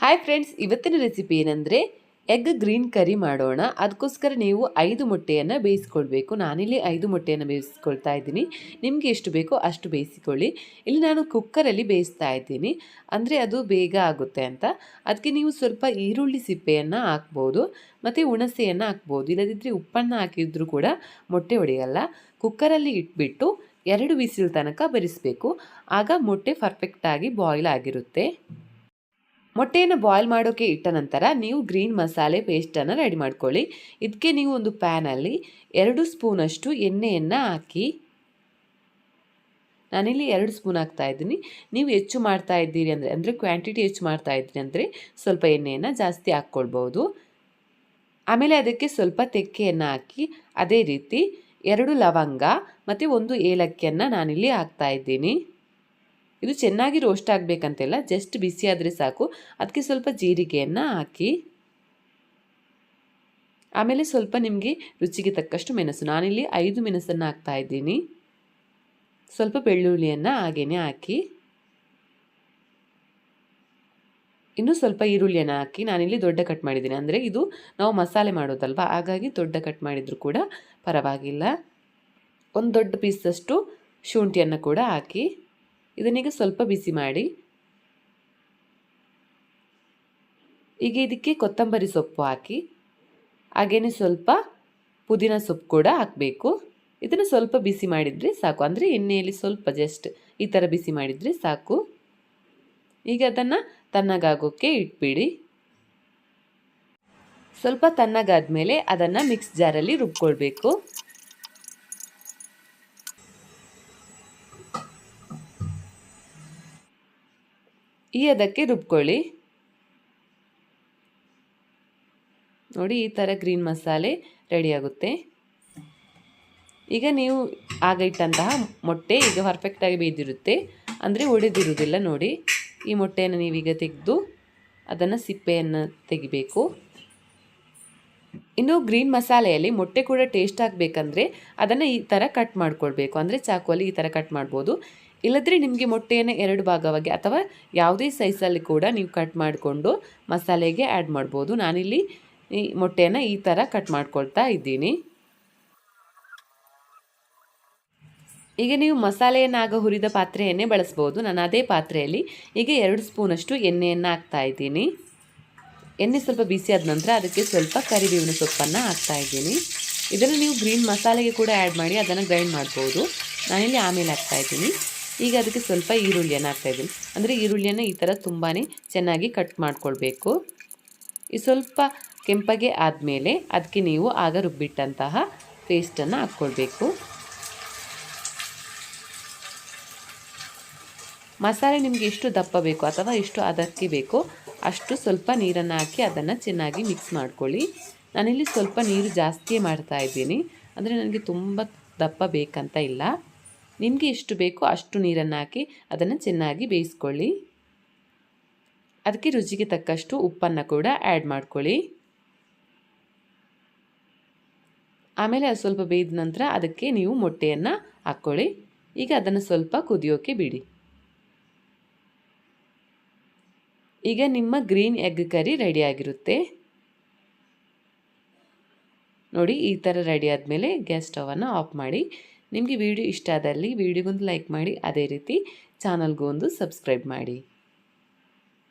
Hi friends ಇವತ್ತಿನ recipe ಏನಂದರೆ egg green curry ಮಾಡೋಣ. ಅದಕ್ಕೋಸ್ಕರ ನೀವು ಐದು ಮೊಟ್ಟೆಯನ್ನು ಬೇಯಿಸ್ಕೊಳ್ಬೇಕು. ನಾನಿಲ್ಲಿ ಐದು ಮೊಟ್ಟೆಯನ್ನು ಬೇಯಿಸ್ಕೊಳ್ತಾ ಇದ್ದೀನಿ. ನಿಮಗೆ ಎಷ್ಟು ಬೇಕೋ ಅಷ್ಟು ಬೇಯಿಸಿಕೊಳ್ಳಿ. ಇಲ್ಲಿ ನಾನು ಕುಕ್ಕರಲ್ಲಿ ಬೇಯಿಸ್ತಾ ಇದ್ದೀನಿ. ಅಂದರೆ ಅದು ಬೇಗ ಆಗುತ್ತೆ ಅಂತ. ಅದಕ್ಕೆ ನೀವು ಸ್ವಲ್ಪ ಈರುಳ್ಳಿ ಸಿಪ್ಪೆಯನ್ನು ಹಾಕ್ಬೋದು. ಮತ್ತು ಹುಣಸೆಯನ್ನು ಹಾಕ್ಬೋದು. ಇಲ್ಲದಿದ್ದರೆ ಉಪ್ಪನ್ನು ಹಾಕಿದ್ರೂ ಕೂಡ ಮೊಟ್ಟೆ ಹೊಡೆಯಲ್ಲ ಕುಕ್ಕರಲ್ಲಿ ಇಟ್ಬಿಟ್ಟು ಎರಡು ಬಿಸಿಲು ತನಕ ಬೆರೆಸಬೇಕು. ಆಗ ಮೊಟ್ಟೆ ಪರ್ಫೆಕ್ಟಾಗಿ ಬಾಯ್ಲ್ ಆಗಿರುತ್ತೆ. ಮೊಟ್ಟೆಯನ್ನು ಬಾಯ್ಲ್ ಮಾಡೋಕ್ಕೆ ಇಟ್ಟ ನಂತರ ನೀವು ಗ್ರೀನ್ ಮಸಾಲೆ ಪೇಸ್ಟನ್ನು ರೆಡಿ ಮಾಡ್ಕೊಳ್ಳಿ. ಇದಕ್ಕೆ ನೀವು ಒಂದು ಪ್ಯಾನಲ್ಲಿ ಎರಡು ಸ್ಪೂನಷ್ಟು ಎಣ್ಣೆಯನ್ನು ಹಾಕಿ. ನಾನಿಲ್ಲಿ ಎರಡು ಸ್ಪೂನ್ ಹಾಕ್ತಾ ಇದ್ದೀನಿ. ನೀವು ಹೆಚ್ಚು ಮಾಡ್ತಾ ಇದ್ದೀರಿ ಅಂದರೆ ಅಂದರೆ ಕ್ವಾಂಟಿಟಿ ಹೆಚ್ಚು ಮಾಡ್ತಾ ಇದ್ದೀರಿ ಅಂದರೆ ಸ್ವಲ್ಪ ಎಣ್ಣೆಯನ್ನು ಜಾಸ್ತಿ ಹಾಕ್ಕೊಳ್ಬೋದು ಆಮೇಲೆ ಅದಕ್ಕೆ ಸ್ವಲ್ಪ ತೆಕ್ಕೆಯನ್ನು ಹಾಕಿ. ಅದೇ ರೀತಿ ಎರಡು ಲವಂಗ ಮತ್ತು ಒಂದು ಏಲಕ್ಕಿಯನ್ನು ನಾನಿಲ್ಲಿ ಹಾಕ್ತಾ ಇದ್ದೀನಿ. ಇದು ಚೆನ್ನಾಗಿ ರೋಸ್ಟ್ ಆಗಬೇಕಂತೆಲ್ಲ ಜಸ್ಟ್ ಬಿಸಿ ಆದರೆ ಸಾಕು. ಅದಕ್ಕೆ ಸ್ವಲ್ಪ ಜೀರಿಗೆಯನ್ನು ಹಾಕಿ, ಆಮೇಲೆ ಸ್ವಲ್ಪ ನಿಮಗೆ ರುಚಿಗೆ ತಕ್ಕಷ್ಟು ಮೆಣಸು. ನಾನಿಲ್ಲಿ ಐದು ಮೆಣಸನ್ನು ಹಾಕ್ತಾ ಇದ್ದೀನಿ. ಸ್ವಲ್ಪ ಬೆಳ್ಳುಳ್ಳಿಯನ್ನು ಹಾಗೇನೆ ಹಾಕಿ, ಇನ್ನು ಸ್ವಲ್ಪ ಈರುಳ್ಳಿಯನ್ನು ಹಾಕಿ ನಾನಿಲ್ಲಿ ದೊಡ್ಡ ಕಟ್ ಮಾಡಿದ್ದೀನಿ. ಅಂದರೆ ಇದು ನಾವು ಮಸಾಲೆ ಮಾಡೋದಲ್ವ, ಹಾಗಾಗಿ ದೊಡ್ಡ ಕಟ್ ಮಾಡಿದರೂ ಕೂಡ ಪರವಾಗಿಲ್ಲ. ಒಂದು ದೊಡ್ಡ ಪೀಸಷ್ಟು ಶುಂಠಿಯನ್ನು ಕೂಡ ಹಾಕಿ ಇದನ್ನೀಗ ಸ್ವಲ್ಪ ಬಿಸಿ ಮಾಡಿ. ಈಗ ಇದಕ್ಕೆ ಕೊತ್ತಂಬರಿ ಸೊಪ್ಪು ಹಾಕಿ, ಹಾಗೇನೆ ಸ್ವಲ್ಪ ಪುದೀನ ಸೊಪ್ಪು ಕೂಡ ಹಾಕಬೇಕು. ಇದನ್ನು ಸ್ವಲ್ಪ ಬಿಸಿ ಮಾಡಿದರೆ ಸಾಕು. ಅಂದರೆ ಎಣ್ಣೆಯಲ್ಲಿ ಸ್ವಲ್ಪ ಜಸ್ಟ್ ಈ ಥರ ಬಿಸಿ ಮಾಡಿದರೆ ಸಾಕು. ಈಗ ಅದನ್ನು ತಣ್ಣಗಾಗೋಕ್ಕೆ ಇಟ್ಬಿಡಿ. ಸ್ವಲ್ಪ ತಣ್ಣಗಾದ ಮೇಲೆ ಅದನ್ನು ಮಿಕ್ಸ್ ಜಾರಲ್ಲಿ ರುಬ್ಕೊಳ್ಬೇಕು. ಈ ಅದಕ್ಕೆ ರುಬ್ಕೊಳ್ಳಿ? ನೋಡಿ, ಈ ಥರ ಗ್ರೀನ್ ಮಸಾಲೆ ರೆಡಿಯಾಗುತ್ತೆ ಈಗ ನೀವು ಆಗ ಇಟ್ಟಂತಹ ಮೊಟ್ಟೆ ಈಗ ಪರ್ಫೆಕ್ಟಾಗಿ ಬೇಯ್ದಿರುತ್ತೆ ಅಂದರೆ ಒಡೆದಿರುವುದಿಲ್ಲ ನೋಡಿ. ಈ ಮೊಟ್ಟೆಯನ್ನು ನೀವೀಗ ತೆಗೆದು ಅದನ್ನು ಸಿಪ್ಪೆಯನ್ನು ತೆಗಿಬೇಕು. ಇನ್ನು ಗ್ರೀನ್ ಮಸಾಲೆಯಲ್ಲಿ ಮೊಟ್ಟೆ ಕೂಡ ಟೇಸ್ಟ್ ಆಗಬೇಕಂದ್ರೆ ಅದನ್ನು ಈ ಥರ ಕಟ್ ಮಾಡ್ಕೊಳ್ಬೇಕು. ಅಂದರೆ ಚಾಕುವಲ್ಲಿ ಈ ಥರ ಕಟ್ ಮಾಡ್ಬೋದು. ಇಲ್ಲದ್ರೆ ನಿಮಗೆ ಮೊಟ್ಟೆಯನ್ನು ಎರಡು ಭಾಗವಾಗಿ ಅಥವಾ ಯಾವುದೇ ಸೈಜಲ್ಲಿ ಕೂಡ ನೀವು ಕಟ್ ಮಾಡಿಕೊಂಡು ಮಸಾಲೆಗೆ ಆ್ಯಡ್ ಮಾಡ್ಬೋದು. ನಾನಿಲ್ಲಿ ಈ ಮೊಟ್ಟೆಯನ್ನು ಈ ಥರ ಕಟ್ ಮಾಡ್ಕೊಳ್ತಾ ಇದ್ದೀನಿ. ಈಗ ನೀವು ಮಸಾಲೆಯನ್ನಾಗ ಹುರಿದ ಪಾತ್ರೆಯನ್ನೇ ಬಳಸ್ಬೋದು. ನಾನು ಅದೇ ಪಾತ್ರೆಯಲ್ಲಿ ಈಗ ಎರಡು ಸ್ಪೂನಷ್ಟು ಎಣ್ಣೆಯನ್ನು ಹಾಕ್ತಾ ಇದ್ದೀನಿ. ಎಣ್ಣೆ ಸ್ವಲ್ಪ ಬಿಸಿ ಆದ ನಂತರ ಅದಕ್ಕೆ ಸ್ವಲ್ಪ ಕರಿಬೇವಿನ ಸೊಪ್ಪನ್ನು ಹಾಕ್ತಾ ಇದ್ದೀನಿ. ಇದನ್ನು ನೀವು ಗ್ರೀನ್ ಮಸಾಲೆಗೆ ಕೂಡ ಆ್ಯಡ್ ಮಾಡಿ ಅದನ್ನು ಗ್ರೈಂಡ್ ಮಾಡ್ಬೋದು. ನಾನಿಲ್ಲಿ ಆಮೇಲೆ ಹಾಕ್ತಾ ಇದ್ದೀನಿ. ಈಗ ಅದಕ್ಕೆ ಸ್ವಲ್ಪ ಈರುಳ್ಳಿಯನ್ನು ಹಾಕ್ತಾಯಿದ್ದೀನಿ ಅಂದರೆ ಈರುಳ್ಳಿಯನ್ನು ಈ ಥರ ತುಂಬಾ ಚೆನ್ನಾಗಿ ಕಟ್ ಮಾಡ್ಕೊಳ್ಬೇಕು. ಈ ಸ್ವಲ್ಪ ಕೆಂಪಗೆ ಆದಮೇಲೆ ಅದಕ್ಕೆ ನೀವು ಆಗ ರುಬ್ಬಿಟ್ಟಂತಹ ಪೇಸ್ಟನ್ನು ಹಾಕ್ಕೊಳ್ಬೇಕು. ಮಸಾಲೆ ನಿಮಗೆ ಎಷ್ಟು ದಪ್ಪ ಬೇಕು ಅಥವಾ ಎಷ್ಟು ಅದಕ್ಕೆ ಬೇಕೋ ಅಷ್ಟು ಸ್ವಲ್ಪ ನೀರನ್ನು ಹಾಕಿ ಅದನ್ನು ಚೆನ್ನಾಗಿ ಮಿಕ್ಸ್ ಮಾಡ್ಕೊಳ್ಳಿ. ನಾನಿಲ್ಲಿ ಸ್ವಲ್ಪ ನೀರು ಜಾಸ್ತಿಯೇ ಮಾಡ್ತಾ ಇದ್ದೀನಿ. ಅಂದರೆ ನನಗೆ ತುಂಬ ದಪ್ಪ ಬೇಕಂತ ಇಲ್ಲ. ನಿಮಗೆ ಎಷ್ಟು ಬೇಕೋ ಅಷ್ಟು ನೀರನ್ನು ಹಾಕಿ ಅದನ್ನು ಚೆನ್ನಾಗಿ ಬೇಯಿಸ್ಕೊಳ್ಳಿ. ಅದಕ್ಕೆ ರುಚಿಗೆ ತಕ್ಕಷ್ಟು ಉಪ್ಪನ್ನು ಕೂಡ ಆ್ಯಡ್ ಮಾಡ್ಕೊಳ್ಳಿ. ಆಮೇಲೆ ಅದು ಸ್ವಲ್ಪ ಬೇಯ್ದ ನಂತರ ಅದಕ್ಕೆ ನೀವು ಮೊಟ್ಟೆಯನ್ನು ಹಾಕ್ಕೊಳ್ಳಿ. ಈಗ ಅದನ್ನು ಸ್ವಲ್ಪ ಕುದಿಯೋಕೆ ಬಿಡಿ. ಈಗ ನಿಮ್ಮ ಗ್ರೀನ್ ಎಗ್ ಕರಿ ರೆಡಿಯಾಗಿರುತ್ತೆ ನೋಡಿ, ಈ ಥರ ರೆಡಿ ಆದಮೇಲೆ ಗ್ಯಾಸ್ ಸ್ಟವನ್ನು ಆಫ್ ಮಾಡಿ ನಿಮಗೆ ವಿಡಿಯೋ ಇಷ್ಟ ಆದಲ್ಲಿ ವಿಡಿಯೋಗೊಂದು ಲೈಕ್ ಮಾಡಿ ಅದೇ ರೀತಿ ಚಾನಲ್ಗೂ ಒಂದು ಸಬ್ಸ್ಕ್ರೈಬ್ ಮಾಡಿ.